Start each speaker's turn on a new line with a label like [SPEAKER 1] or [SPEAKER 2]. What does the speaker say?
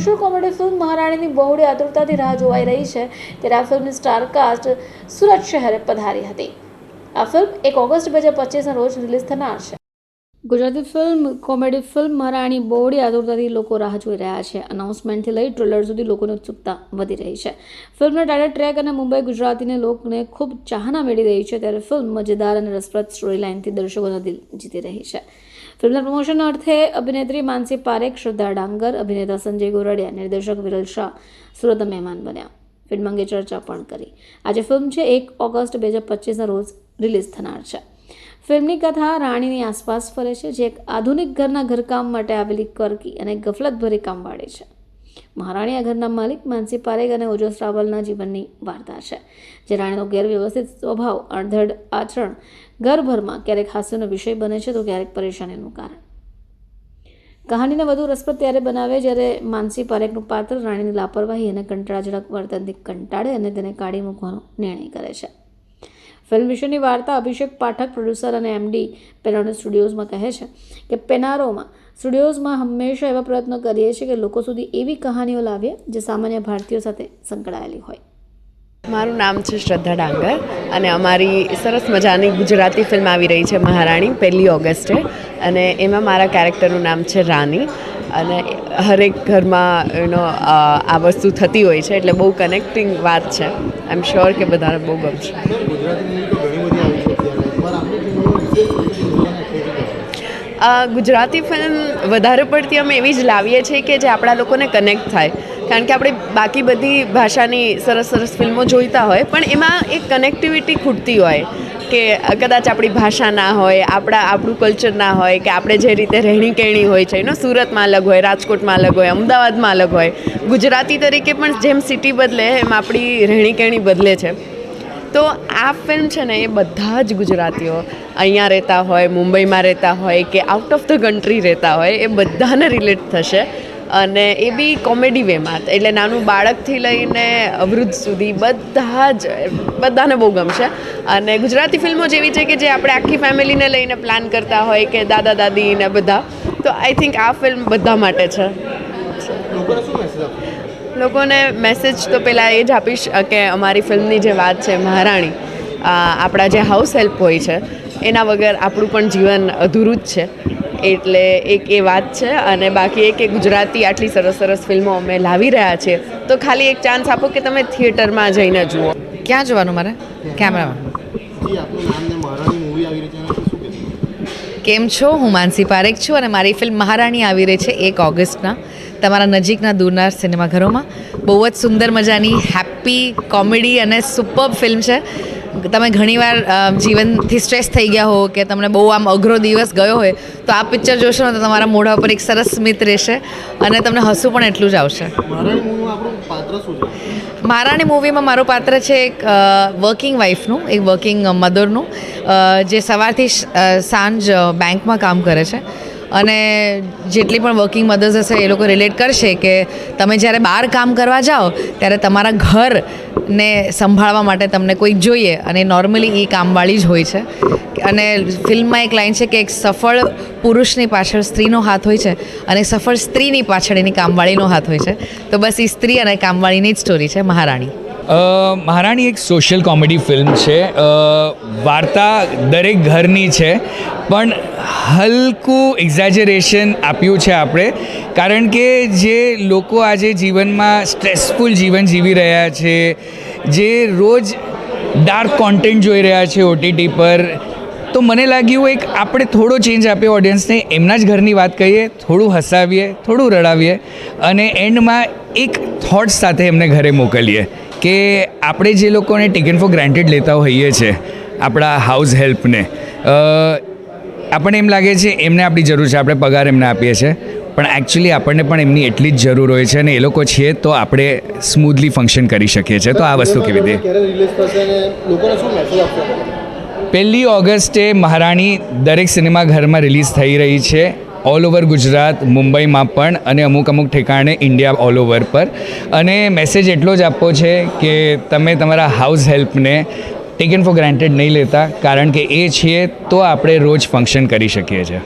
[SPEAKER 1] Social comedy film મહારાણીની બહોળી આતુરતાથી રાહ જોવાઈ રહી છે, ત્યારે આ ફિલ્મની સ્ટારકાસ્ટ સુરત શહેરે પધારી હતી. આ ફિલ્મ એક ઓગસ્ટ બે હજાર પચીસના રોજ રિલીઝ થનાર છે. ગુજરાતી ફિલ્મ, કોમેડી ફિલ્મ મહારાણી બહોળી આતુરતાથી લોકો રાહ જોઈ રહ્યા છે. અનાઉન્સમેન્ટથી લઈ ટ્રેલર સુધી લોકોની ઉત્સુકતા વધી રહી છે. ફિલ્મના ટાઇટલ ટ્રેક અને મુંબઈ ગુજરાતીને લોકોને ખૂબ ચાહના મેળવી રહી છે, ત્યારે ફિલ્મ મજેદાર અને રસપ્રદ સ્ટોરી લાઇનથી દર્શકોના દિલ જીતી રહી છે. ફિલ્મના પ્રમોશન અર્થે અભિનેત્રી માનસી પારેખ, શ્રદ્ધા ડાંગર, અભિનેતા સંજય ગોરડિયા, નિર્દેશક વિરલ શાહ, સુરત મહેમાન બન્યા. ફિલ્મ અંગે ચર્ચા પણ કરી. આજે ફિલ્મ છે, એક ઓગસ્ટ બે હજાર પચીસના રોજ રિલીઝ થનાર છે. ફિલ્મની કથા રાણીની આસપાસ ફરે છે, જે એક આધુનિક ઘરના ઘરકામ માટે આવેલી કરકી અને ગફલતભરી કામવાળી છે. મહારાણી ઘરના માલિક માનસી પારેખ અને ઓજસ રાવલના જીવનની વાર્તા છે. જે રાણીનો ગેરવ્યવસ્થિત સ્વભાવ, અણધડ આચરણ, ઘરભરમાં ક્યારેક હાસ્યનો વિષય બને છે તો ક્યારેક પરેશાનીનું કારણ. કહાનીને વધુ રસપ્રદ ત્યારે બનાવે જ્યારે માનસી પારેખનું પાત્ર રાણીની લાપરવાહી અને કંટાળાજનક વર્તનથી કંટાળે અને તેને કાઢી મૂકવાનો નિર્ણય કરે છે. ફિલ્મ વિશેની વાર્તા અભિષેક પાઠક, પ્રોડ્યુસર અને એમડી પેનારો સ્ટુડિયોઝમાં કહે છે કે, પેનારોમાં સ્ટુડિયોઝમાં હંમેશા એવા પ્રયત્નો કરીએ છીએ કે લોકો સુધી એવી કહાનીઓ લાવીએ જે સામાન્ય ભારતીયો સાથે સંકળાયેલી હોય.
[SPEAKER 2] મારું નામ છે શ્રદ્ધા ડાંગર અને અમારી સરસ મજાની ગુજરાતી ફિલ્મ આવી રહી છે મહારાણી પહેલી ઓગસ્ટે અને એમાં મારા કેરેક્ટરનું નામ છે રાની અને હરેક ઘરમાં એનો આ વસ્તુ થતી હોય છે એટલે બહુ કનેક્ટિંગ વાત છે. આઈ એમ શ્યોર કે બધાને બહુ ગમશે. ગુજરાતી ફિલ્મ વધારે પડતી અમે એવી જ લાવીએ છીએ કે જે આપણા લોકોને કનેક્ટ થાય. કારણ કે આપણે બાકી બધી ભાષાની સરસ સરસ ફિલ્મો જોઈતા હોય, પણ એમાં એક કનેક્ટિવિટી ખૂટતી હોય કે કદાચ આપણી ભાષા ના હોય, આપણા, આપણું કલ્ચર ના હોય, કે આપણે જે રીતે રહેણી કહેણી હોય છે, એનો સુરતમાં અલગ હોય, રાજકોટમાં અલગ હોય, અમદાવાદમાં અલગ હોય. ગુજરાતી તરીકે પણ જેમ સિટી બદલે, એમ આપણી રહેણી કહેણી બદલે છે. તો આ ફિલ્મ છે ને એ બધા જ ગુજરાતીઓ અહીંયા રહેતા હોય, મુંબઈમાં રહેતા હોય કે આઉટ ઓફ ધ કન્ટ્રી રહેતા હોય, એ બધાને રિલેટ થશે. અને એ બી કોમેડી વેમાં એટલે નાનું બાળકથી લઈને વૃદ્ધ સુધી બધા જ, બધાને બહુ ગમશે. અને ગુજરાતી ફિલ્મો જેવી છે કે જે આપણે આખી ફેમિલીને લઈને પ્લાન કરતા હોય કે દાદા, દાદી ને બધા. તો આઈ થિંક આ ફિલ્મ બધા માટે છે. લોકોને મેસેજ તો પહેલાં એ જ આપીશ કે અમારી ફિલ્મની જે વાત છે મહારાણી આપણા જે હાઉસ હેલ્પ હોય છે, એના વગર આપણું પણ જીવન અધૂરું જ છે. એટલે એક એ વાત છે અને બાકી એક એ ગુજરાતી આટલી સરસ સરસ ફિલ્મો અમે લાવી રહ્યા છીએ, તો ખાલી એક ચાન્સ આપો કે તમે થિયેટરમાં જઈને જુઓ.
[SPEAKER 3] ક્યાં જવાનું મારે? કેમેરામાં. કેમ છો? હું માનસી પારેખ છું અને મારી ફિલ્મ મહારાણી આવી રહી છે એક ઓગસ્ટના. તમારા નજીકના દૂરના સિનેમાઘરોમાં. બહુ જ સુંદર મજાની હેપી કોમેડી અને સુપર ફિલ્મ છે. તમે ઘણીવાર જીવનથી સ્ટ્રેસ થઈ ગયા હો કે તમને બહુ આમ અઘરો દિવસ ગયો હોય તો આ પિક્ચર જોશો ને તો તમારા મોઢા ઉપર એક સરસ સ્મિત રહેશે અને તમને હસવું પણ એટલું જ આવશે.
[SPEAKER 4] મહારાણી મૂવીમાં
[SPEAKER 3] મારું પાત્ર છે એક વર્કિંગ વાઇફનું એક વર્કિંગ મધરનું જે સવારથી સાંજ બેંકમાં કામ કરે છે. અને જેટલી પણ વર્કિંગ મધર્સ હશે એ લોકો રિલેટ કરશે કે તમે જ્યારે બહાર કામ કરવા જાઓ, ત્યારે તમારા ઘરને સંભાળવા માટે તમને કોઈક જોઈએ અને નોર્મલી એ કામવાળી જ હોય છે. અને ફિલ્મમાં એક લાઈન છે કે એક સફળ પુરુષની પાછળ સ્ત્રીનો હાથ હોય છે અને સફળ સ્ત્રીની પાછળ એની કામવાળીનો હાથ હોય છે. તો બસ એ સ્ત્રી અને કામવાળીની જ સ્ટોરી છે, મહારાણી.
[SPEAKER 5] મહારાણી એક સોશિયલ કોમેડી ફિલ્મ છે. વાર્તા દરેક ઘરની છે, પણ હલકું એક્ઝેજરેશન આપ્યું છે આપણે. કારણ કે જે લોકો આજે જીવનમાં સ્ટ્રેસફુલ જીવન જીવી રહ્યા છે, જે રોજ ડાર્ક કોન્ટેન્ટ જોઈ રહ્યા છે ઓટીટી પર, તો મને લાગ્યું એક આપણે થોડો ચેન્જ આપીએ ઓડિયન્સને એમના જ ઘરની વાત કહીએ, થોડું હસાવીએ, થોડું રડાવીએ, અને એન્ડમાં એક થોટ્સ સાથે એમને ઘરે મોકલીએ. કે આપણે જે લોકોને ટેકન ફોર ગ્રાન્ટેડ લેતા હોઈએ છીએ આપણા હાઉસ હેલ્પને આપણને એમ લાગે છે એમને આપણી જરૂર છે આપણે પગાર એમને આપીએ છીએ પણ એકચ્યુઅલી આપણને પણ એમની એટલી જ જરૂર હોય છે અને એ લોકો છીએ તો આપણે સ્મૂથલી ફંક્શન કરી શકીએ છીએ. તો આ વસ્તુ કેવી રીતે? પહેલી ઓગસ્ટે મહારાણી દરેક સિનેમાઘરમાં રિલીઝ થઈ રહી છે. ઓલ ઓવર ગુજરાત, મુંબઈમાં પણ અને અમુક અમુક ઠેકાણે ઇન્ડિયા ઓલ ઓવર પર. અને મેસેજ એટલો જ આપવો છે કે તમે તમારા હાઉસ હેલ્પને ટેકન ફોર ગ્રાન્ટેડ નહીં લેતા, કારણ કે એ છીએ તો આપણે રોજ ફંક્શન કરી શકીએ છીએ.